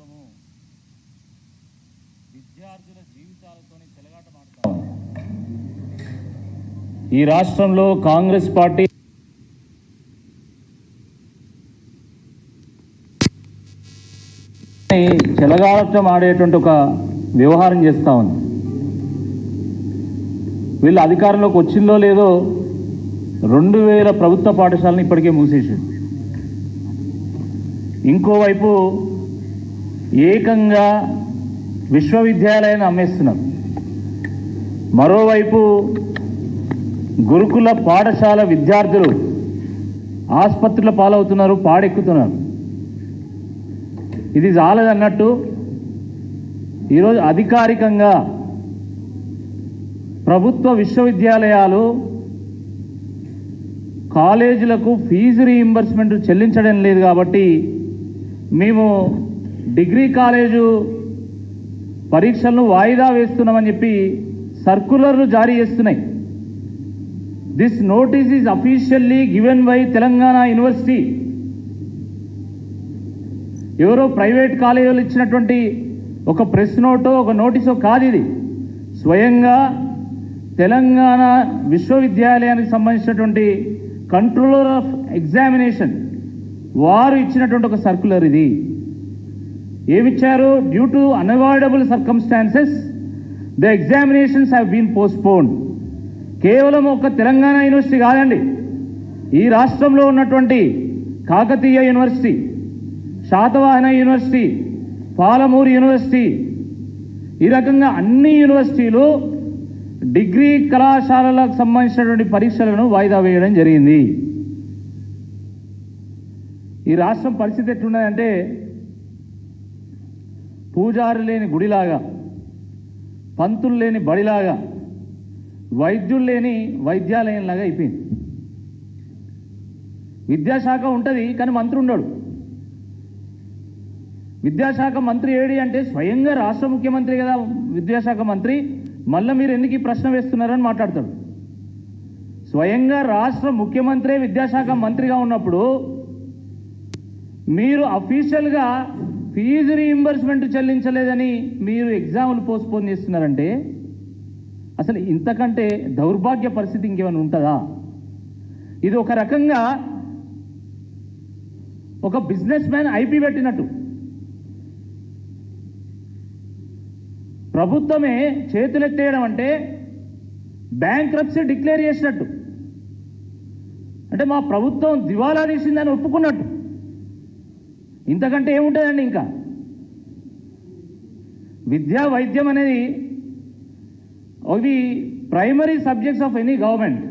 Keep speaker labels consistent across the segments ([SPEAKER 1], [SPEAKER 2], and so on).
[SPEAKER 1] ప్రభుత్వము విద్యార్థుల జీవితాలతోనే చెలగాట ఈ రాష్ట్రంలో కాంగ్రెస్ పార్టీ చెలగాటం ఆడేటువంటి ఒక వ్యవహారం చేస్తూ ఉంది. వీళ్ళు అధికారంలోకి వచ్చిందో లేదో రెండు వేల ప్రభుత్వ పాఠశాలను ఇప్పటికే మూసేసింది ఇంకోవైపు ఏకంగా విశ్వవిద్యాలయాన్ని అమ్మేస్తున్నారు మరోవైపు గురుకుల పాఠశాల విద్యార్థులు ఆసుపత్రుల పాలవుతున్నారు పాడెక్కుతున్నారు. ఇది చాలదన్నట్టు ఈరోజు అధికారికంగా ప్రభుత్వ విశ్వవిద్యాలయాలు కాలేజీలకు ఫీజు రీయింబర్స్మెంట్ చెల్లించడం లేదు కాబట్టి మేము డిగ్రీ కాలేజు పరీక్షలను వాయిదా వేస్తున్నామని చెప్పి సర్కులర్లు జారీ చేస్తున్నాయి. This notice is officially given by Telangana university ఎవరో ప్రైవేట్ కాలేజీలు ఇచ్చినటువంటి ఒక ప్రెస్ నోటో ఒక నోటీసో కాదు ఇది. స్వయంగా తెలంగాణ విశ్వవిద్యాలయానికి సంబంధించినటువంటి కంట్రోలర్ ఆఫ్ ఎగ్జామినేషన్ వారు ఇచ్చినటువంటి ఒక సర్కులర్ ఇది. ఏమిచ్చారు? Due to unavoidable circumstances the examinations have been postponed కేవలం ఒక తెలంగాణ యూనివర్సిటీ కాదండి. ఈ రాష్ట్రంలో ఉన్నటువంటి Kakatiya university Satavahana university Palamuru university ఈ రకంగా అన్ని యూనివర్సిటీలు డిగ్రీ కళాశాలలకు సంబంధించినటువంటి పరీక్షలను వాయిదా వేయడం జరిగింది. ఈ రాష్ట్రం పరిస్థితి ఎట్లున్నదంటే పూజారు లేని గుడిలాగా పంతులు లేని బడిలాగా వైద్యులు లేని వైద్యాలయంలాగా అయిపోయింది. విద్యాశాఖ ఉంటుంది కానీ మంత్రి ఉండడు. విద్యాశాఖ మంత్రి ఏడి అంటే స్వయంగా రాష్ట్ర ముఖ్యమంత్రి కదా విద్యాశాఖ మంత్రి. మళ్ళీ మీరు ఎందుకు ఈ ప్రశ్న వేస్తున్నారని మాట్లాడతాడు. స్వయంగా రాష్ట్ర ముఖ్యమంత్రి విద్యాశాఖ మంత్రిగా ఉన్నప్పుడు మీరు అఫీషియల్గా ఫీజు రీయింబర్స్మెంట్ చెల్లించలేదని మీరు ఎగ్జామ్లు పోస్ట్పోన్ చేస్తున్నారంటే అసలు ఇంతకంటే దౌర్భాగ్య పరిస్థితి ఇంకేమైనా ఉంటుందా? ఇది ఒక రకంగా ఒక బిజినెస్ మ్యాన్ ఐపీ పెట్టినట్టు. ప్రభుత్వమే చేతులెత్తేయడం అంటే బ్యాంక్రప్సీ డిక్లేర్ చేసినట్టు. అంటే మా ప్రభుత్వం దివాలా తీసిందని ఒప్పుకున్నట్టు. ఇంతకంటే ఏముంటుందండి ఇంకా? విద్యా వైద్యం అనేది అవి primary subjects of any government.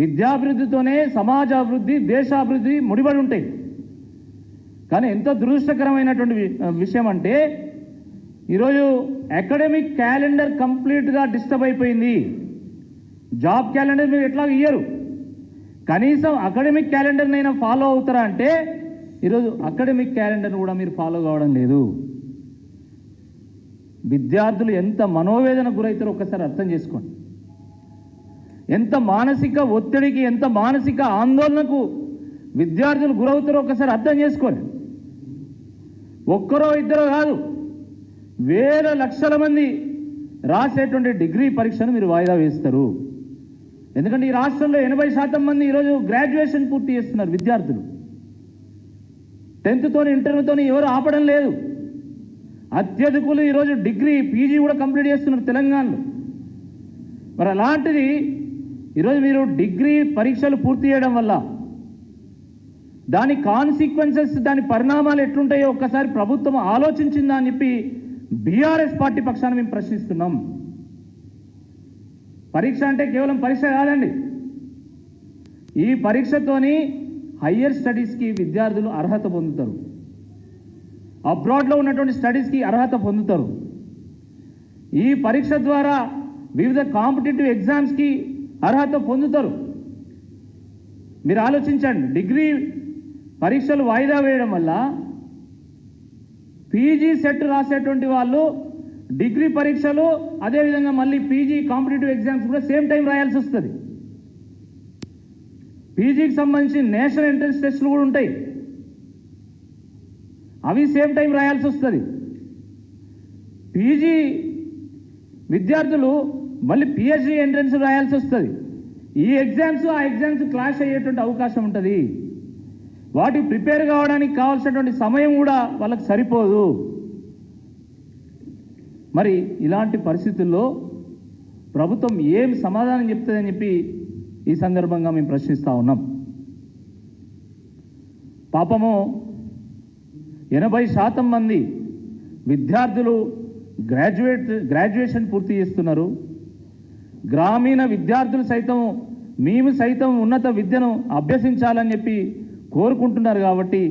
[SPEAKER 1] విద్యాభివృద్ధితోనే సమాజాభివృద్ధి దేశాభివృద్ధి ముడిపడి ఉంటాయి. కానీ ఎంత దురదృష్టకరమైనటువంటి విషయం అంటే ఈరోజు అకాడమిక్ క్యాలెండర్ కంప్లీట్గా డిస్టర్బ్ అయిపోయింది. జాబ్ క్యాలెండర్ మీరు ఎట్లా ఇయ్యరు. కనీసం అకాడమిక్ క్యాలెండర్నైనా ఫాలో అవుతారా అంటే ఈరోజు అకాడమిక్ క్యాలెండర్ కూడా మీరు ఫాలో కావడం లేదు. విద్యార్థులు ఎంత మనోవేదన గురవుతారో ఒక్కసారి అర్థం చేసుకోండి. ఎంత మానసిక ఒత్తిడికి ఎంత మానసిక ఆందోళనకు విద్యార్థులు గురవుతారో ఒకసారి అర్థం చేసుకోండి. ఒక్కరో ఇద్దరో కాదు వేల లక్షల మంది రాసేటువంటి డిగ్రీ పరీక్షను మీరు వాయిదా వేస్తారు. ఎందుకంటే ఈ రాష్ట్రంలో ఎనభై శాతం మంది ఈరోజు గ్రాడ్యుయేషన్ పూర్తి చేస్తున్నారు విద్యార్థులు. టెన్త్తోని ఇంటర్తో ఎవరు ఆపడం లేదు. అత్యధికులు ఈరోజు డిగ్రీ పీజీ కూడా కంప్లీట్ చేస్తున్నారు తెలంగాణలో. మరి అలాంటిది ఈరోజు మీరు డిగ్రీ పరీక్షలు పూర్తి చేయడం వల్ల దాని కాన్సిక్వెన్సెస్ దాని పరిణామాలు ఎట్లుంటాయో ఒక్కసారి ప్రభుత్వం ఆలోచించిందా అని చెప్పి బీఆర్ఎస్ పార్టీ పక్షాన మేము ప్రశ్నిస్తున్నాం. పరీక్ష అంటే కేవలం పరీక్ష కాదండి. ఈ పరీక్షతోని హయ్యర్ స్టడీస్కి విద్యార్థులు అర్హత పొందుతారు. అబ్రాడ్లో ఉన్నటువంటి స్టడీస్కి అర్హత పొందుతారు. ఈ పరీక్ష ద్వారా వివిధ కాంపిటేటివ్ ఎగ్జామ్స్కి అర్హత పొందుతారు. మీరు ఆలోచించండి డిగ్రీ పరీక్షలు వాయిదా వేయడం వల్ల పీజీ సెట్ రాసేటువంటి వాళ్ళు డిగ్రీ పరీక్షలు అదేవిధంగా మళ్ళీ పీజీ కాంపిటేటివ్ ఎగ్జామ్స్ కూడా సేమ్ టైం రాయాల్సి వస్తుంది. పీజీకి సంబంధించి నేషనల్ ఎంట్రన్స్ టెస్టులు కూడా ఉంటాయి. అవి సేమ్ టైం రాయాల్సి వస్తుంది. పీజీ విద్యార్థులు మళ్ళీ పిహెచ్డి ఎంట్రన్స్ రాయాల్సి వస్తుంది. ఈ ఎగ్జామ్స్ ఆ ఎగ్జామ్స్ క్లాష్ అయ్యేటువంటి అవకాశం ఉంటుంది. వాటికి ప్రిపేర్ కావడానికి కావాల్సినటువంటి సమయం కూడా వాళ్ళకి సరిపోదు. మరి ఇలాంటి పరిస్థితుల్లో ప్రభుత్వం ఏం సమాధానం చెప్తుందని చెప్పి ఈ సందర్భంగా మేము ప్రశ్నిస్తూ ఉన్నాం. పాపము ఎనభై శాతం మంది విద్యార్థులు గ్రాడ్యుయేట్ గ్రాడ్యుయేషన్ పూర్తి చేస్తున్నారు. గ్రామీణ విద్యార్థులు సైతం మేము సైతం ఉన్నత విద్యను అభ్యసించాలని చెప్పి కోరుకుంటున్నారు కాబట్టి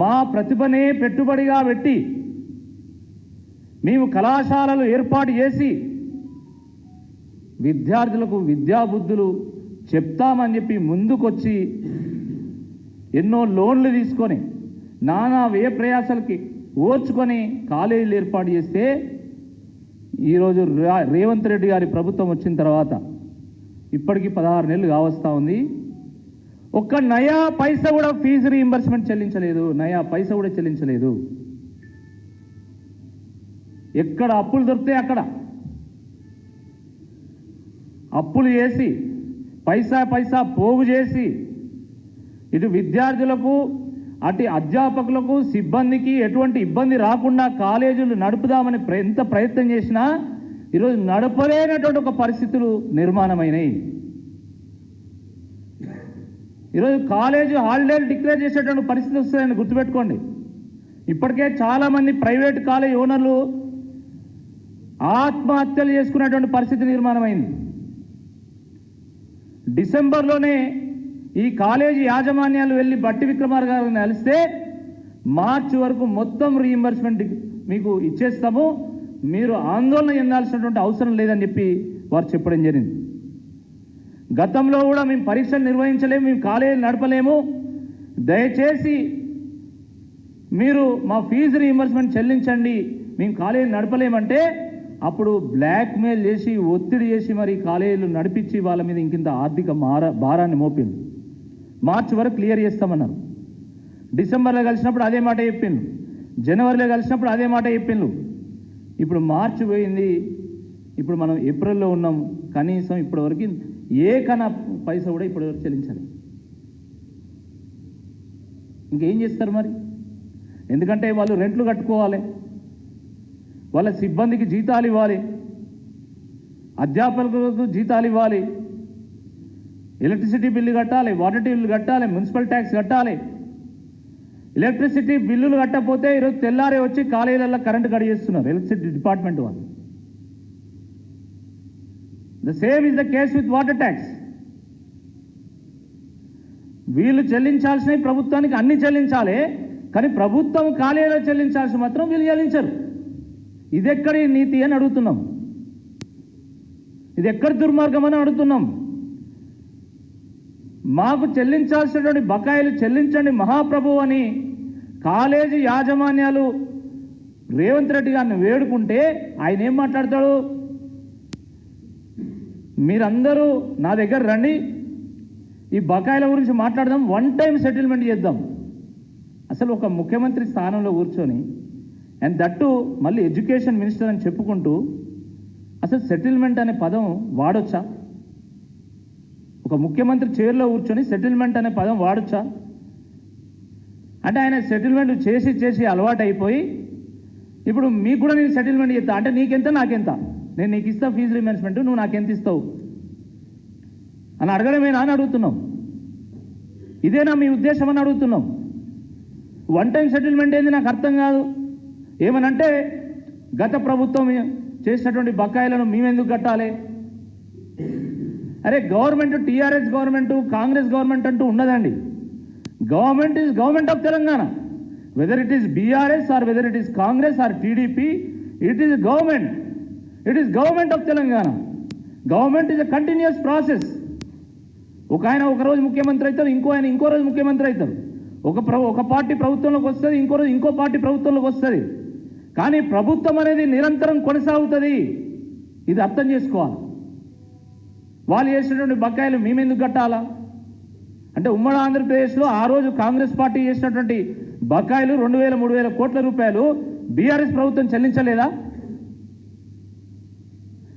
[SPEAKER 1] మా ప్రతిభనే పెట్టుబడిగా పెట్టి మేము కళాశాలలు ఏర్పాటు చేసి విద్యార్థులకు విద్యాబుద్ధులు చెప్తామని చెప్పి ముందుకొచ్చి ఎన్నో లోన్లు తీసుకొని నానా వ్యయ ప్రయాసాలకి ఓర్చుకొని కాలేజీలు ఏర్పాటు చేస్తే ఈరోజు రేవంత్ రెడ్డి గారి ప్రభుత్వం వచ్చిన తర్వాత ఇప్పటికి పదహారు నెలలు కావస్తూ ఉంది. ఒక్క నయా పైసా కూడా ఫీజు రీఇంబర్స్మెంట్ చెల్లించలేదు. నయా పైస కూడా చెల్లించలేదు. ఎక్కడ అప్పులు దొరికితే అక్కడ. అప్పులు చేసి పైసా పైసా పోగు చేసి ఇటు విద్యార్థులకు అటు అధ్యాపకులకు సిబ్బందికి ఎటువంటి ఇబ్బంది రాకుండా కాలేజీలు నడుపుదామని ప్ర- ఎంత ప్రయత్నం చేసినా ఈరోజు నడపలేనటువంటి ఒక పరిస్థితులు నిర్మాణమైనవి ఈరోజు కాలేజీ హాలిడేలు డిక్లేర్ చేసేటువంటి పరిస్థితి వస్తుందని గుర్తుపెట్టుకోండి. ఇప్పటికే చాలామంది ప్రైవేట్ కాలేజ్ ఓనర్లు ఆత్మహత్యలు చేసుకునేటువంటి పరిస్థితి నిర్మాణమైంది. డిసెంబర్లోనే ఈ కాలేజీ యాజమాన్యాలు వెళ్ళి బట్టి విక్రమార్ గారిని కలిస్తే మార్చి వరకు మొత్తం రీఇంబర్స్మెంట్ మీకు ఇచ్చేస్తాము. మీరు ఆందోళన చెందాల్సినటువంటి అవసరం లేదని చెప్పి వారు చెప్పడం జరిగింది. గతంలో కూడా మేము పరీక్షలు నిర్వహించలేము మేము కాలేజీలు నడపలేము. దయచేసి మీరు మా ఫీజు రీఇంబర్స్మెంట్ చెల్లించండి మేము కాలేజీలు నడపలేమంటే అప్పుడు బ్లాక్మెయిల్ చేసి ఒత్తిడి చేసి మరి కాలేజీలు నడిపించి వాళ్ళ మీద ఇంకింత ఆర్థిక మార భారాన్ని మోపింది మార్చి వరకు క్లియర్ చేస్తామన్నారు. డిసెంబర్లో కలిసినప్పుడు అదే మాట చెప్పిండు. జనవరిలో కలిసినప్పుడు అదే మాట చెప్పిండు. ఇప్పుడు మార్చి పోయింది. ఇప్పుడు మనం ఏప్రిల్లో ఉన్నాం. కనీసం ఇప్పటివరకు ఏ కన పైస కూడా ఇప్పటివరకు చెల్లించాలి. ఇంకేం చేస్తారు మరి? ఎందుకంటే వాళ్ళు రెంట్లు కట్టుకోవాలి. వాళ్ళ సిబ్బందికి జీతాలు ఇవ్వాలి. అధ్యాపకులకు జీతాలు ఇవ్వాలి. ఎలక్ట్రిసిటీ బిల్లు కట్టాలి వాటర్ బిల్లు కట్టాలి మున్సిపల్ ట్యాక్స్ కట్టాలి. ఎలక్ట్రిసిటీ బిల్లులు కట్టకపోతే ఈరోజు తెల్లారే వచ్చి కాలేజీలలో కరెంటు కట్ చేస్తున్నారు ఎలక్ట్రిసిటీ డిపార్ట్మెంట్ వాళ్ళు. The same is the case with water tax వీళ్ళు చెల్లించాల్సినవి ప్రభుత్వానికి అన్ని చెల్లించాలి కానీ ప్రభుత్వం కాలేజీలో చెల్లించాల్సి మాత్రం వీళ్ళు చెల్లించరు. ఇదెక్కడి నీతి అని అడుగుతున్నాం? ఇది ఎక్కడ దుర్మార్గం అని అడుగుతున్నాం? మాకు చెల్లించాల్సినటువంటి బకాయిలు చెల్లించండి మహాప్రభు అని కాలేజీ యాజమాన్యాలు రేవంత్ రెడ్డి గారిని వేడుకుంటే ఆయన ఏం మాట్లాడతాడు? మీరందరూ నా దగ్గర రండి. ఈ బకాయిల గురించి మాట్లాడదాం. వన్ టైం సెటిల్మెంట్ చేద్దాం. అసలు ఒక ముఖ్యమంత్రి స్థానంలో కూర్చొని అండ్ దట్టు మళ్ళీ ఎడ్యుకేషన్ మినిస్టర్ అని చెప్పుకుంటూ అసలు సెటిల్మెంట్ అనే పదం వాడొచ్చా? ఒక ముఖ్యమంత్రి చైర్లో కూర్చొని సెటిల్మెంట్ అనే పదం వాడొచ్చా? అంటే ఆయన సెటిల్మెంట్ చేసి చేసి అలవాటు అయిపోయి ఇప్పుడు మీకు కూడా నేను సెటిల్మెంట్ చేస్తా అంటే నీకెంత నాకెంత? నేను నీకు ఇస్తా ఫీజు రిమెన్స్మెంట్ నువ్వు నాకెంత ఇస్తావు? అని అడగడమేనా అని అడుగుతున్నాం. ఇదేనా మీ ఉద్దేశం అని అడుగుతున్నాం. వన్ టైం సెటిల్మెంట్ ఏంది నాకు అర్థం కాదు. ఏమనంటే గత ప్రభుత్వం చేసినటువంటి బకాయిలను మేమెందుకు కట్టాలి? అరే government TRS government Congress government అంటూ ఉన్నదండి. Government is government of Telangana. Whether it is BRS or whether it is Congress or TDP it is government it is government of Telangana government is a continuous process ఒక ఆయన ఒక రోజు ముఖ్యమంత్రి అవుతారు ఇంకో ఆయన ఇంకో రోజు ముఖ్యమంత్రి అవుతారు. ఒక ప్ర ఒక పార్టీ ప్రభుత్వంలోకి వస్తుంది ఇంకో రోజు ఇంకో పార్టీ ప్రభుత్వంలోకి వస్తుంది. కానీ ప్రభుత్వం అనేది నిరంతరం కొనసాగుతుంది. ఇది అర్థం చేసుకోవాలి. వాళ్ళు చేసినటువంటి బకాయిలు మేమెందుకు కట్టాలా? అంటే ఉమ్మడి ఆంధ్రప్రదేశ్లో ఆ రోజు కాంగ్రెస్ పార్టీ చేసినటువంటి బకాయిలు రెండు వేల మూడు వేల కోట్ల రూపాయలు బీఆర్ఎస్ ప్రభుత్వం చెల్లించలేదా?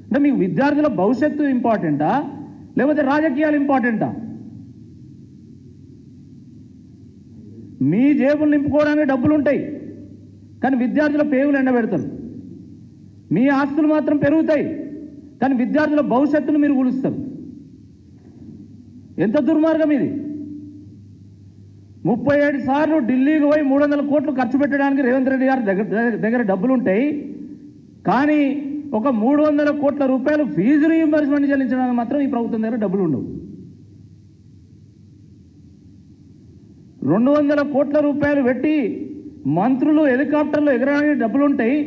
[SPEAKER 1] అంటే మీకు విద్యార్థుల భవిష్యత్తు ఇంపార్టెంటా? లేకపోతే రాజకీయాలు ఇంపార్టెంటా? మీ జేబులు నింపుకోవడానికి డబ్బులు ఉంటాయి కానీ విద్యార్థుల పేగులు ఎండబెడతారు. మీ ఆస్తులు మాత్రం పెరుగుతాయి కానీ విద్యార్థుల భవిష్యత్తును మీరు కూలుస్తారు ఎంత దుర్మార్గం ఇది? ముప్పై ఏడు సార్లు ఢిల్లీకి పోయి మూడు వందల కోట్లు ఖర్చు పెట్టడానికి రేవంత్ రెడ్డి గారి దగ్గర దగ్గర డబ్బులు ఉంటాయి కానీ ఒక మూడు వందల కోట్ల రూపాయలు ఫీజు రీఎంబర్స్మెంట్ చెల్లించడానికి మాత్రం ఈ ప్రభుత్వం దగ్గర డబ్బులు ఉండవు. రెండు వందల కోట్ల రూపాయలు పెట్టి మంత్రులు హెలికాప్టర్లు ఎగరడానికి డబ్బులు ఉంటాయి.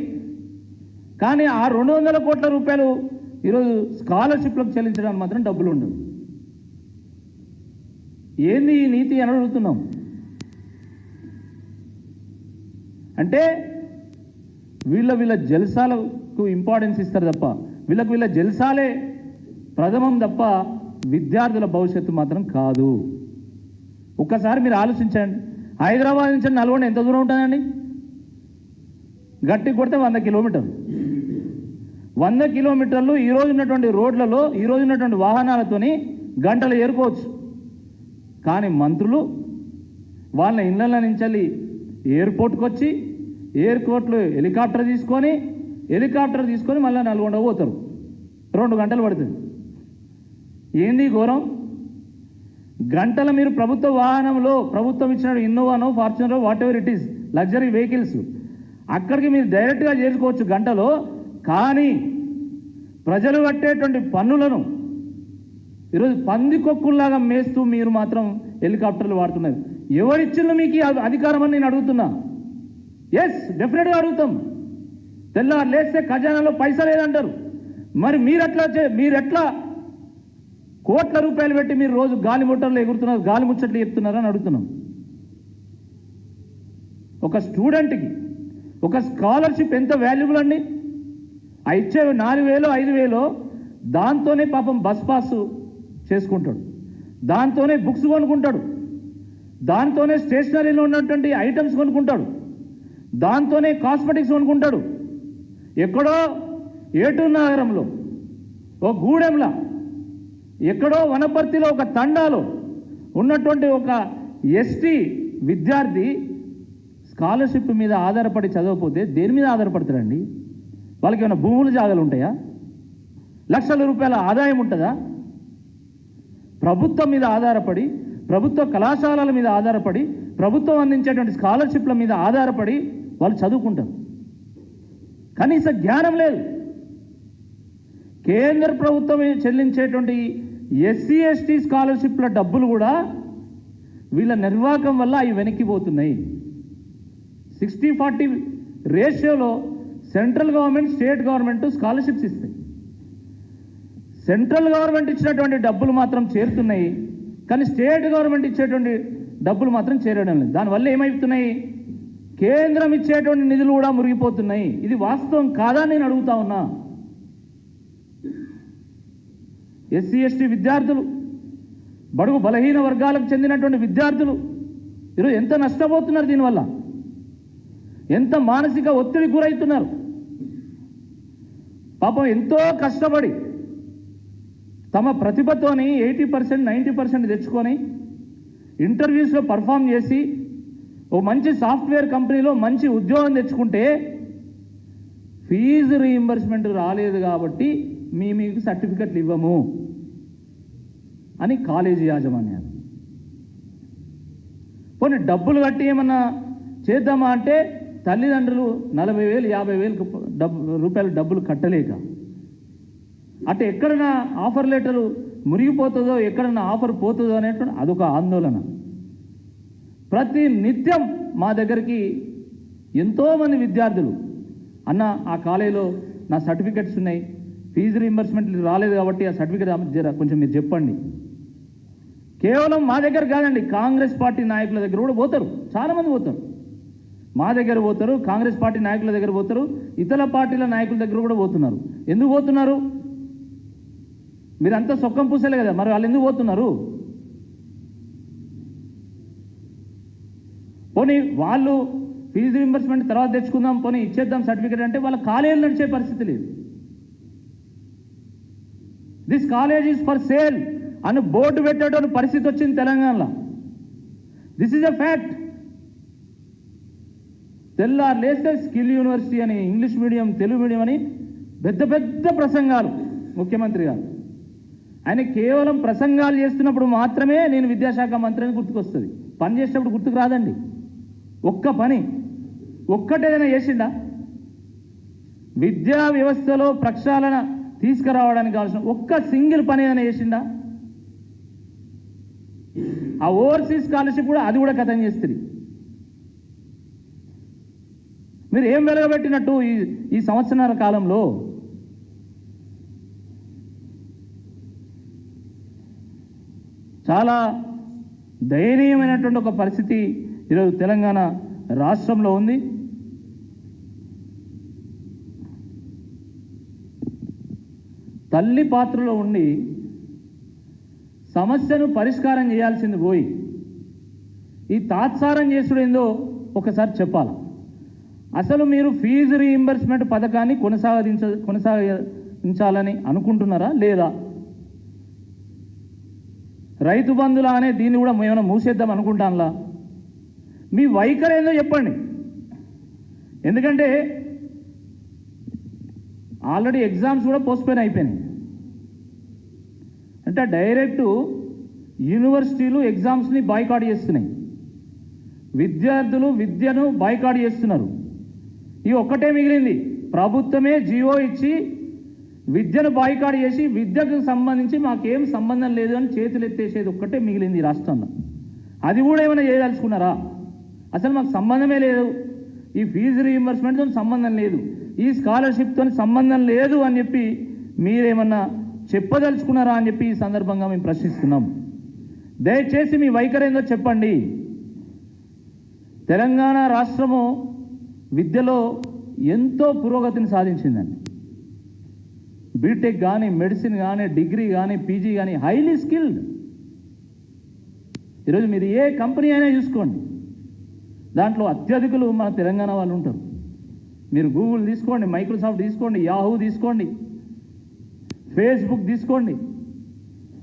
[SPEAKER 1] కానీ ఆ రెండు వందల కోట్ల రూపాయలు ఈరోజు స్కాలర్షిప్లకు చెల్లించడానికి మాత్రం డబ్బులు ఉండవు. ఏంది ఈ నీతి అని అడుగుతున్నాం. అంటే వీళ్ళ వీళ్ళ జల్సాలకు ఇంపార్టెన్స్ ఇస్తారు తప్ప వీళ్ళకు వీళ్ళ జల్సాలే ప్రథమం తప్ప విద్యార్థుల భవిష్యత్తు మాత్రం కాదు. ఒక్కసారి మీరు ఆలోచించండి. హైదరాబాద్ నుంచి నల్గొండ ఎంత దూరం ఉంటుందండి? గట్టి కొడితే వంద కిలోమీటర్లు. వంద కిలోమీటర్లు ఈ ఉన్నటువంటి రోడ్లలో ఈ రోజు ఉన్నటువంటి వాహనాలతోని గంటలు ఏరుకోవచ్చు. కానీ మంత్రులు వాళ్ళ ఇళ్ళ నుంచి ఎయిర్పోర్ట్కి వచ్చి ఎయిర్పోర్ట్లో హెలికాప్టర్ తీసుకొని హెలికాప్టర్ తీసుకొని మళ్ళీ నల్గొండ పోతారు. రెండు గంటలు పడుతుంది. ఏంది ఘోరం? గంటల మీరు ప్రభుత్వ వాహనంలో ప్రభుత్వం ఇచ్చిన ఇన్నోవానో Fortuner whatever it is luxury vehicles అక్కడికి మీరు డైరెక్ట్గా చేసుకోవచ్చు గంటలో కానీ ప్రజలు కట్టేటువంటి పన్నులను ఈరోజు పందికొక్కుల్లాగా మేస్తూ మీరు మాత్రం హెలికాప్టర్లు వాడుతున్నారు. ఎవరిచ్చిందో మీకు అధికారం అని నేను అడుగుతున్నా? ఎస్ డెఫినెట్గా అడుగుతాం. తెల్లారు లేస్తే ఖజానాలో పైసా లేదంటారు. మరి మీరు ఎట్లా చే మీరెట్లా కోట్ల రూపాయలు పెట్టి మీరు రోజు గాలి ముట్టలు ఎగురుతున్నారు గాలి ముచ్చట్లు చెప్తున్నారు అని అడుగుతున్నాం. ఒక స్టూడెంట్కి ఒక స్కాలర్షిప్ ఎంత వాల్యుబుల్ అండి? ఆ ఇచ్చే నాలుగు వేలు ఐదు వేలు దాంతోనే పాపం బస్ పాస్ చేసుకుంటాడు. దాంతోనే బుక్స్ కొనుక్కుంటాడు. దాంతోనే స్టేషనరీలో ఉన్నటువంటి ఐటమ్స్ కొనుక్కుంటాడు. దాంతోనే కాస్మెటిక్స్ కొనుక్కుంటాడు. ఎక్కడో ఏటూరు నగరంలో ఓ గూడెంలా ఎక్కడో వనపర్తిలో ఒక తండాలో ఉన్నటువంటి ఒక ఎస్టీ విద్యార్థి స్కాలర్షిప్ మీద ఆధారపడి చదవకపోతే దేని మీద ఆధారపడతారండి వాళ్ళకి ఏమైనా భూములు జాగాలు ఉంటాయా? లక్షల రూపాయల ఆదాయం ఉంటుందా? ప్రభుత్వం మీద ఆధారపడి ప్రభుత్వ కళాశాలల మీద ఆధారపడి ప్రభుత్వం అందించేటువంటి స్కాలర్షిప్ల మీద ఆధారపడి వాళ్ళు చదువుకుంటారు. కనీస జ్ఞానం లేదు. కేంద్ర ప్రభుత్వం చెల్లించేటువంటి ఎస్సీ ఎస్టీ స్కాలర్షిప్ల డబ్బులు కూడా వీళ్ళ నిర్వాహకం వల్ల అవి వెనక్కిపోతున్నాయి సిక్స్టీ ఫార్టీ రేషియోలో central government state government scholarships ఇస్తాయి. సెంట్రల్ గవర్నమెంట్ ఇచ్చినటువంటి డబ్బులు మాత్రం చేరుతున్నాయి కానీ స్టేట్ గవర్నమెంట్ ఇచ్చేటువంటి డబ్బులు మాత్రం చేరడం లేదు. దానివల్ల ఏమవుతున్నాయి కేంద్రం ఇచ్చేటువంటి నిధులు కూడా మురిగిపోతున్నాయి. ఇది వాస్తవం కాదా అని నేను అడుగుతా ఉన్నా. ఎస్సీ ఎస్టీ విద్యార్థులు బడుగు బలహీన వర్గాలకు చెందినటువంటి విద్యార్థులు ఈరోజు ఎంత నష్టపోతున్నారు దీనివల్ల? ఎంత మానసిక ఒత్తిడి గురవుతున్నారు పాపం ఎంతో కష్టపడి తమ ప్రతిభతోని ఎయిటీ పర్సెంట్ నైంటీ పర్సెంట్ తెచ్చుకొని ఇంటర్వ్యూస్లో పర్ఫామ్ చేసి ఓ మంచి సాఫ్ట్వేర్ కంపెనీలో మంచి ఉద్యోగం తెచ్చుకుంటే ఫీజు రీయింబర్స్మెంట్ రాలేదు కాబట్టి మీ మీకు సర్టిఫికెట్లు ఇవ్వము అని కాలేజీ యాజమాన్యాలు పోనీ డబ్బులు కట్టి ఏమన్నా చేద్దామా అంటే తల్లిదండ్రులు నలభై వేలు యాభై వేలు డబ్బు రూపాయలు డబ్బులు కట్టలేక. అటు ఎక్కడన్నా ఆఫర్ లెటరు మురిగిపోతుందో ఎక్కడన్నా ఆఫర్ పోతుందో అనేటువంటి అదొక ఆందోళన. ప్రతి నిత్యం మా దగ్గరికి ఎంతోమంది విద్యార్థులు అన్న ఆ కాలేజీలో నా సర్టిఫికెట్స్ ఉన్నాయి ఫీజు రీంబర్స్మెంట్ రాలేదు కాబట్టి ఆ సర్టిఫికేట్ కొంచెం మీరు చెప్పండి. కేవలం మా దగ్గర కాదండి కాంగ్రెస్ పార్టీ నాయకుల దగ్గర కూడా పోతారు చాలామంది పోతారు. మా దగ్గర పోతారు కాంగ్రెస్ పార్టీ నాయకుల దగ్గర పోతారు ఇతర పార్టీల నాయకుల దగ్గర కూడా పోతున్నారు. ఎందుకు పోతున్నారు? మీరంతా సొక్కం పూసలే కదా మరి వాళ్ళు ఎందుకు పోతున్నారు? పోనీ వాళ్ళు ఫీజు రింబర్స్మెంట్ తర్వాత తెచ్చుకుందాం పోనీ ఇచ్చేద్దాం సర్టిఫికేట్ అంటే వాళ్ళ కాలేజీలు నడిచే పరిస్థితి లేదు. This college is for sale అని బోర్డు పెట్టేటువంటి పరిస్థితి వచ్చింది తెలంగాణలో. దిస్ ఈజ్ అ ఫ్యాక్ట్ తెల్లారు లేస్తే స్కిల్ యూనివర్సిటీ అని ఇంగ్లీష్ మీడియం తెలుగు మీడియం అని పెద్ద పెద్ద ప్రసంగాలు ముఖ్యమంత్రి గారు. ఆయన కేవలం ప్రసంగాలు చేస్తున్నప్పుడు మాత్రమే నేను విద్యాశాఖ మంత్రి అని గుర్తుకొస్తుంది. పని చేసేటప్పుడు గుర్తుకు రాదండి. ఒక్క పని. ఒక్కటేదైనా చేసిండా? విద్యా వ్యవస్థలో ప్రక్షాళన తీసుకురావడానికి కావాల్సిన ఒక్క సింగిల్ పని ఏదైనా చేసిండా ఆ ఓవర్సీస్ స్కాలర్షిప్ కూడా అది కూడా కథం చేస్తుంది. మీరు ఏం వెలగబెట్టినట్టు ఈ ఈ సంవత్సరాల కాలంలో చాలా దయనీయమైనటువంటి ఒక పరిస్థితి ఈరోజు తెలంగాణ రాష్ట్రంలో ఉంది. తల్లి పాత్రలో ఉండి సమస్యను పరిష్కారం చేయాల్సింది పోయి ఈ తాత్సారం చేసుడు ఏందో ఒకసారి చెప్పాలి. అసలు మీరు ఫీజు రీఇంబర్స్మెంట్ పథకాన్ని కొనసాగించ కొనసాగించాలని అనుకుంటున్నారా లేదా? రైతు బంధులా అనే దీన్ని కూడా ఏమైనా మూసేద్దాం అనుకుంటాంలా మీ వైఖరి ఏందో చెప్పండి. ఎందుకంటే ఆల్రెడీ ఎగ్జామ్స్ కూడా పోస్ట్పోన్ అయిపోయినాయి. అంటే డైరెక్ట్ యూనివర్సిటీలు ఎగ్జామ్స్ని బాయ్కాట్ చేస్తున్నాయి. విద్యార్థులు విద్యను బాయ్కాట్ చేస్తున్నారు. ఈ ఒక్కటే మిగిలింది. ప్రభుత్వమే జియో ఇచ్చి విద్యను బాయ్కాట్ చేసి విద్యకు సంబంధించి మాకేం సంబంధం లేదు అని చేతులు ఎత్తేసేది ఒక్కటే మిగిలింది రాష్ట్రంలో. అది కూడా ఏమైనా చేయదలుచుకున్నారా? అసలు మాకు సంబంధమే లేదు. ఈ ఫీజు రీఎంబర్స్మెంట్తో సంబంధం లేదు. ఈ స్కాలర్షిప్తో సంబంధం లేదు అని చెప్పి మీరేమన్నా చెప్పదలుచుకున్నారా అని చెప్పి ఈ సందర్భంగా మేము ప్రశ్నిస్తున్నాం. దయచేసి మీ వైఖరి ఏందో చెప్పండి. తెలంగాణ రాష్ట్రము విద్యలో ఎంతో పురోగతిని సాధించిందండి. బీటెక్ కానీ మెడిసిన్ కానీ డిగ్రీ కానీ పీజీ కానీ హైలీ స్కిల్డ్ ఈరోజు మీరు ఏ కంపెనీ అయినా చూసుకోండి. దాంట్లో అత్యధికులు మన తెలంగాణ వాళ్ళు ఉంటారు. మీరు గూగుల్ తీసుకోండి మైక్రోసాఫ్ట్ తీసుకోండి యాహూ తీసుకోండి ఫేస్బుక్ తీసుకోండి.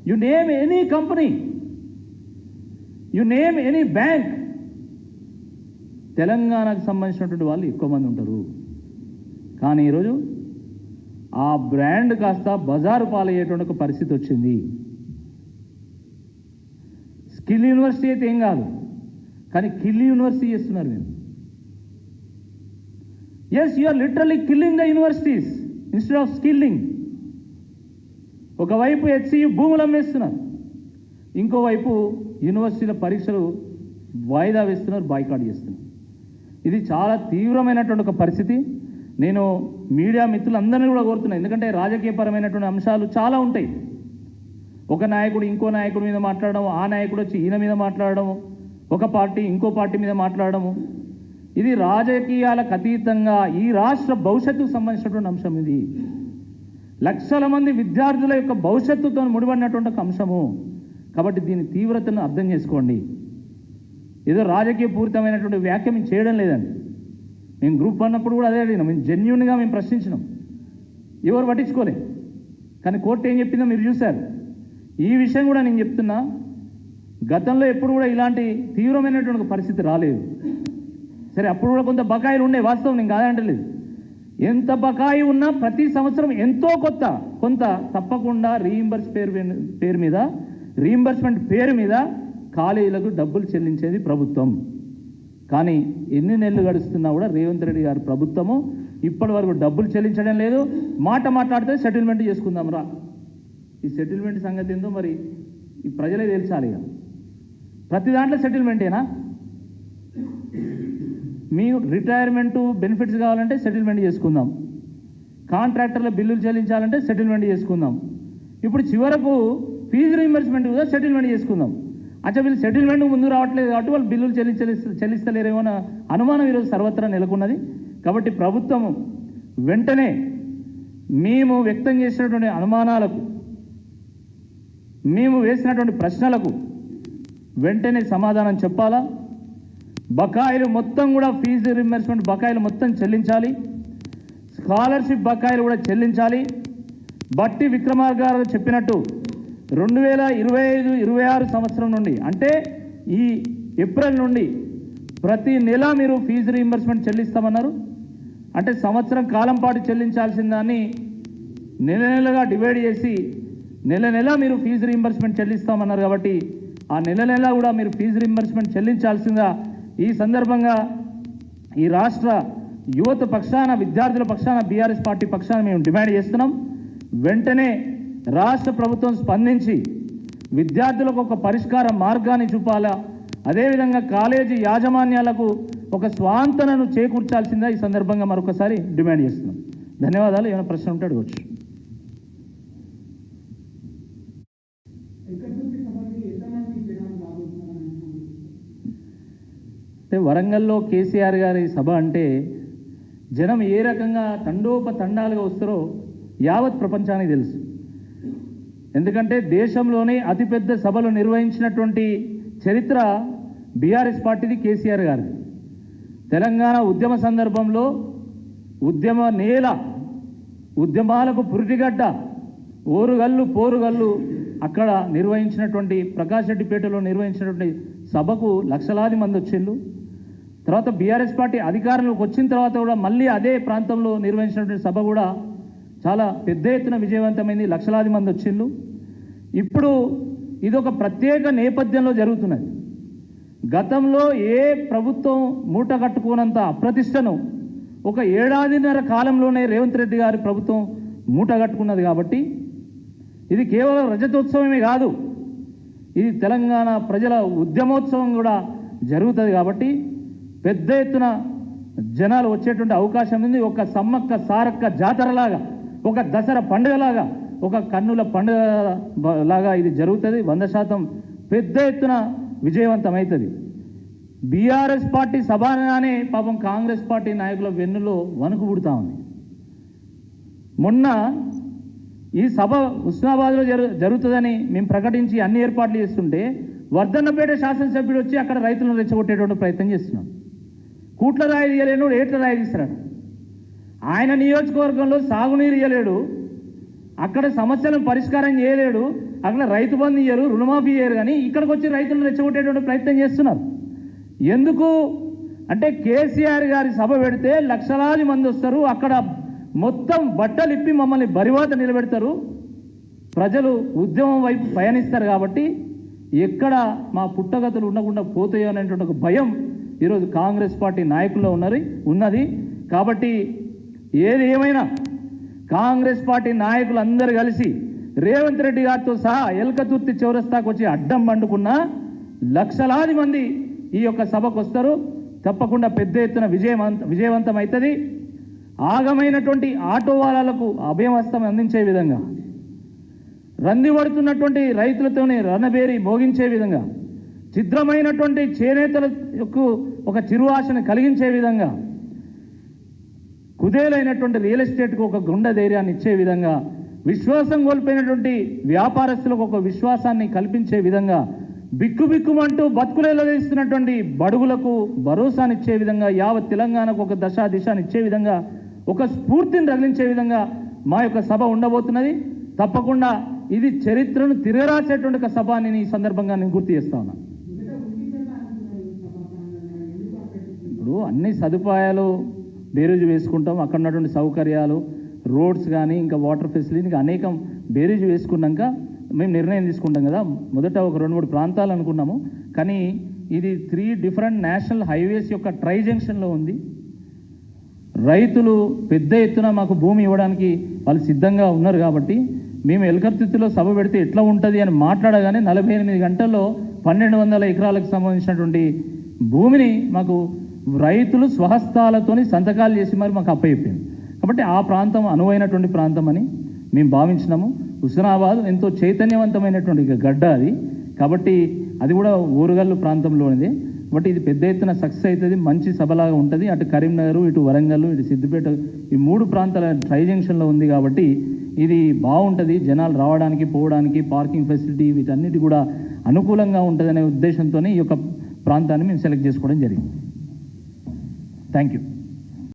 [SPEAKER 1] You name any company you name any bank తెలంగాణకు సంబంధించినటువంటి వాళ్ళు ఎక్కువ మంది ఉంటారు. కానీ ఈరోజు ఆ బ్రాండ్ కాస్త బజారు పాలయ్యేటువంటి ఒక పరిస్థితి వచ్చింది. స్కిల్ యూనివర్సిటీ అయితే ఏం కాదు. కానీ కిల్ యూనివర్సిటీ చేస్తున్నారు మీరు. Yes you are literally killing the universities instead of skilling ఒకవైపు హెచ్సియు భూములు అమ్మేస్తున్నారు. ఇంకోవైపు యూనివర్సిటీల పరీక్షలు వాయిదా వేస్తున్నారు బాయ్కాట్ చేస్తున్నారు. ఇది చాలా తీవ్రమైనటువంటి ఒక పరిస్థితి. నేను మీడియా మిత్రులందరినీ కూడా కోరుతున్నాను ఎందుకంటే రాజకీయపరమైనటువంటి అంశాలు చాలా ఉంటాయి. ఒక నాయకుడు ఇంకో నాయకుడి మీద మాట్లాడడం ఆ నాయకుడు వచ్చి ఈయన మీద మాట్లాడడం ఒక పార్టీ ఇంకో పార్టీ మీద మాట్లాడము. ఇది రాజకీయాలకు అతీతంగా ఈ రాష్ట్ర భవిష్యత్తుకు సంబంధించినటువంటి అంశం ఇది. లక్షల మంది విద్యార్థుల యొక్క భవిష్యత్తుతో ముడిపడినటువంటి ఒక అంశము. కాబట్టి దీని తీవ్రతను అర్థం చేసుకోండి. ఏదో రాజకీయ పూరితమైనటువంటి వ్యాఖ్య మేము చేయడం లేదండి. మేము గ్రూప్ అన్నప్పుడు కూడా అదే అడిగినాం. మేము జెన్యున్గా మేము ప్రశ్నించినాం. ఎవరు పట్టించుకోలే. కానీ కోర్టు ఏం చెప్పిందో మీరు చూశారు. ఈ విషయం కూడా నేను చెప్తున్నా. గతంలో ఎప్పుడు కూడా ఇలాంటి తీవ్రమైనటువంటి పరిస్థితి రాలేదు. సరే అప్పుడు కూడా కొంత బకాయిలు ఉండే వాస్తవం నేను కాదంటలేదు. ఎంత బకాయి ఉన్నా ప్రతి సంవత్సరం ఎంతో కొత్త కొంత తప్పకుండా రీఇంబర్స్ పేరు పేరు మీద రీయింబర్స్మెంట్ పేరు మీద కాలేజీలకు డబ్బులు చెల్లించేది ప్రభుత్వం. కానీ ఎన్ని నెలలు గడుస్తున్నా కూడా రేవంత్ రెడ్డి గారి ప్రభుత్వము ఇప్పటి వరకు డబ్బులు చెల్లించడం లేదు. మాట మాట్లాడితే సెటిల్మెంట్ చేసుకుందాం రా. ఈ సెటిల్మెంట్ సంగతి ఏందో మరి ఈ ప్రజలే తెలిసాలి ఇక. ప్రతి దాంట్లో సెటిల్మెంటేనా? మీ రిటైర్మెంట్ బెనిఫిట్స్ కావాలంటే సెటిల్మెంట్ చేసుకుందాం. కాంట్రాక్టర్ల బిల్లులు చెల్లించాలంటే సెటిల్మెంట్ చేసుకుందాం. ఇప్పుడు చివరకు ఫీజు రీఎంబర్స్మెంట్ కూడా సెటిల్మెంట్ చేసుకుందాం. అచ్చా వీళ్ళు సెటిల్మెంట్ ముందు రావట్లేదు కాబట్టి వాళ్ళు బిల్లులు చెల్లించ చెల్లిస్తలేరేమో అన్న అనుమానం ఈరోజు సర్వత్రా నెలకొన్నది. కాబట్టి ప్రభుత్వం వెంటనే మేము వ్యక్తం చేసినటువంటి అనుమానాలకు మేము వేసినటువంటి ప్రశ్నలకు వెంటనే సమాధానం చెప్పాలా? బకాయిలు మొత్తం కూడా ఫీజు రిమ్బర్స్మెంట్ బకాయిలు మొత్తం చెల్లించాలి. స్కాలర్షిప్ బకాయిలు కూడా చెల్లించాలి. బట్టి విక్రమార్గారు చెప్పినట్టు రెండు వేల ఇరవై ఐదు ఇరవై ఆరు సంవత్సరం నుండి అంటే ఈ ఏప్రిల్ నుండి ప్రతి నెల మీరు ఫీజు రీయింబర్స్మెంట్ చెల్లిస్తామన్నారు. అంటే సంవత్సరం కాలం పాటు చెల్లించాల్సిన దాన్ని నెల నెలగా డివైడ్ చేసి నెల నెల మీరు ఫీజు రీయింబర్స్మెంట్ చెల్లిస్తామన్నారు కాబట్టి ఆ నెల నెల కూడా మీరు ఫీజు రింబర్స్మెంట్ చెల్లించాల్సిందా ఈ సందర్భంగా ఈ రాష్ట్ర యువత పక్షాన విద్యార్థుల పక్షాన బీఆర్ఎస్ పార్టీ పక్షాన మేము డిమాండ్ చేస్తున్నాం. వెంటనే రాష్ట్ర ప్రభుత్వం స్పందించి విద్యార్థులకు ఒక పరిష్కార మార్గాన్ని చూపాలా. అదేవిధంగా కాలేజీ యాజమాన్యాలకు ఒక స్వాంతనను చేకూర్చాల్సిందా ఈ సందర్భంగా మరొకసారి డిమాండ్ చేస్తున్నాం. ధన్యవాదాలు. ఏమైనా ప్రశ్న ఉంటే అడగవచ్చు అంటే వరంగల్లో కేసీఆర్ గారి సభ అంటే జనం ఏ రకంగా తండోపతండాలుగా వస్తారో యావత్ ప్రపంచానికి తెలుసు. ఎందుకంటే దేశంలోనే అతిపెద్ద సభలు నిర్వహించినటువంటి చరిత్ర బీఆర్ఎస్ పార్టీది కేసీఆర్ గారిది. తెలంగాణ ఉద్యమ సందర్భంలో ఉద్యమ నేల ఉద్యమాలకు పురిటిగడ్డ ఓరుగల్లు పోరుగల్లు అక్కడ నిర్వహించినటువంటి ప్రకాష్ రెడ్డిపేటలో నిర్వహించినటువంటి సభకు లక్షలాది మంది వచ్చిండ్రు. తర్వాత బీఆర్ఎస్ పార్టీ అధికారంలోకి వచ్చిన తర్వాత కూడా మళ్ళీ అదే ప్రాంతంలో నిర్వహించినటువంటి సభ కూడా చాలా పెద్ద ఎత్తున విజయవంతమైంది. లక్షలాది మంది వచ్చిండ్రు. ఇప్పుడు ఇది ఒక ప్రత్యేక నేపథ్యంలో జరుగుతున్నది. గతంలో ఏ ప్రభుత్వం మూట కట్టుకోనంత అప్రతిష్టను ఒక ఏడాదిన్నర కాలంలోనే రేవంత్ రెడ్డి గారి ప్రభుత్వం మూట కట్టుకున్నది కాబట్టి ఇది కేవలం రజతోత్సవమే కాదు. ఇది తెలంగాణ ప్రజల ఉద్యమోత్సవం కూడా జరుగుతుంది కాబట్టి పెద్ద ఎత్తున జనాలు వచ్చేటువంటి అవకాశం ఉంది. ఒక సమ్మక్క సారక్క జాతరలాగా ఒక దసరా పండుగలాగా ఒక కన్నుల పండుగ లాగా ఇది జరుగుతుంది. వంద శాతం పెద్ద ఎత్తున విజయవంతమవుతుంది బీఆర్ఎస్ పార్టీ సభానే పాపం కాంగ్రెస్ పార్టీ నాయకుల వెన్నులో వణుకు పుడుతూ ఉంది. మొన్న ఈ సభ హుస్నాబాద్లో జరు జరుగుతుందని మేము ప్రకటించి అన్ని ఏర్పాట్లు చేస్తుంటే వర్ధన్నపేట శాసనసభ్యుడు వచ్చి అక్కడ రైతులను రెచ్చగొట్టేటువంటి ప్రయత్నం చేస్తున్నాం కూట్ల రాయి తీయలేను రేట్ల రాయి తీస్తున్నాడు. ఆయన నియోజకవర్గంలో సాగునీరు ఇయ్యలేడు అక్కడ సమస్యలను పరిష్కారం చేయలేడు అక్కడ రైతు బంధు ఇయ్యరు రుణమాఫీ చేయరు కానీ ఇక్కడికి వచ్చి రైతులను రెచ్చగొట్టేటువంటి ప్రయత్నం చేస్తున్నారు. ఎందుకు? అంటే కేసీఆర్ గారి సభ పెడితే లక్షలాది మంది వస్తారు అక్కడ మొత్తం బట్టలు ఇప్పి మమ్మల్ని బరివాత నిలబెడతారు. ప్రజలు ఉద్యమం వైపు పయనిస్తారు కాబట్టి ఎక్కడ మా పుట్టగతులు ఉండకుండా పోతాయో అనేటువంటి ఒక భయం ఈరోజు కాంగ్రెస్ పార్టీ నాయకుల్లో ఉన్నది ఉన్నది. కాబట్టి ఏది ఏమైనా కాంగ్రెస్ పార్టీ నాయకులందరూ కలిసి రేవంత్ రెడ్డి గారితో సహా ఎల్కతుర్తి చౌరస్తాకు వచ్చి అడ్డం పండుకున్న లక్షలాది మంది ఈ యొక్క సభకు వస్తారు. తప్పకుండా పెద్ద ఎత్తున విజయవంత విజయవంతం అవుతుంది ఆగమైనటువంటి ఆటో వాళ్ళకు అభయవస్తం అందించే విధంగా రంది పడుతున్నటువంటి రైతులతోనే రణబేరి మోగించే విధంగా ఛిద్రమైనటువంటి చేనేతలకు ఒక చిరు ఆశను కలిగించే విధంగా కుదేలైనటువంటి రియల్ ఎస్టేట్కు ఒక గుండె ధైర్యాన్ని ఇచ్చే విధంగా విశ్వాసం కోల్పోయినటువంటి వ్యాపారస్తులకు ఒక విశ్వాసాన్ని కల్పించే విధంగా బిక్కుబిక్కుమంటూ బతుకులేలదీస్తున్నటువంటి బడుగులకు భరోసానిచ్చే విధంగా యావత్ తెలంగాణకు ఒక దశ దిశానిచ్చే విధంగా ఒక స్ఫూర్తిని రగిలించే విధంగా మా యొక్క సభ ఉండబోతున్నది. తప్పకుండా ఇది చరిత్రను తిరగరాసేటువంటి ఒక సభ అని ఈ సందర్భంగా నేను గుర్తు చేస్తా ఉన్నాను ఇప్పుడు అన్ని సదుపాయాలు బేరీజు వేసుకుంటాం. అక్కడ ఉన్నటువంటి సౌకర్యాలు రోడ్స్ కానీ ఇంకా వాటర్ ఫెసిలిటీ ఇంకా అనేకం బేరీజు వేసుకున్నాక మేము నిర్ణయం తీసుకుంటాం కదా. మొదట ఒక రెండు మూడు ప్రాంతాలు అనుకున్నాము. కానీ ఇది త్రీ డిఫరెంట్ నేషనల్ హైవేస్ యొక్క ట్రై జంక్షన్లో ఉంది. రైతులు పెద్ద ఎత్తున మాకు భూమి ఇవ్వడానికి వాళ్ళు సిద్ధంగా ఉన్నారు కాబట్టి మేము ఎలకర్తిత్తులో సభ పెడితే ఎట్లా ఉంటుంది అని మాట్లాడగానే నలభై ఎనిమిది గంటల్లో పన్నెండు వందల ఎకరాలకు సంబంధించినటువంటి భూమిని మాకు రైతులు స్వహస్తాలతోని సంతకాలు చేసి మరి మాకు అప్పయిపోయింది కాబట్టి ఆ ప్రాంతం అనువైనటువంటి ప్రాంతం అని మేము భావించినాము. హుస్నాబాద్ ఎంతో చైతన్యవంతమైనటువంటి గడ్డ అది. కాబట్టి అది కూడా ఊరుగల్లు ప్రాంతంలోనిది. కాబట్టి ఇది పెద్ద ఎత్తున సక్సెస్ అవుతుంది మంచి సభలాగా ఉంటుంది. అటు కరీంనగర్ ఇటు వరంగల్ ఇటు సిద్దిపేట ఈ మూడు ప్రాంతాల ట్రై జంక్షన్లో ఉంది కాబట్టి ఇది బాగుంటుంది. జనాలు రావడానికి పోవడానికి పార్కింగ్ ఫెసిలిటీ వీటన్నిటి కూడా అనుకూలంగా ఉంటుందనే ఉద్దేశంతోనే ఈ యొక్క ప్రాంతాన్ని మేము సెలెక్ట్ చేసుకోవడం జరిగింది. Thank you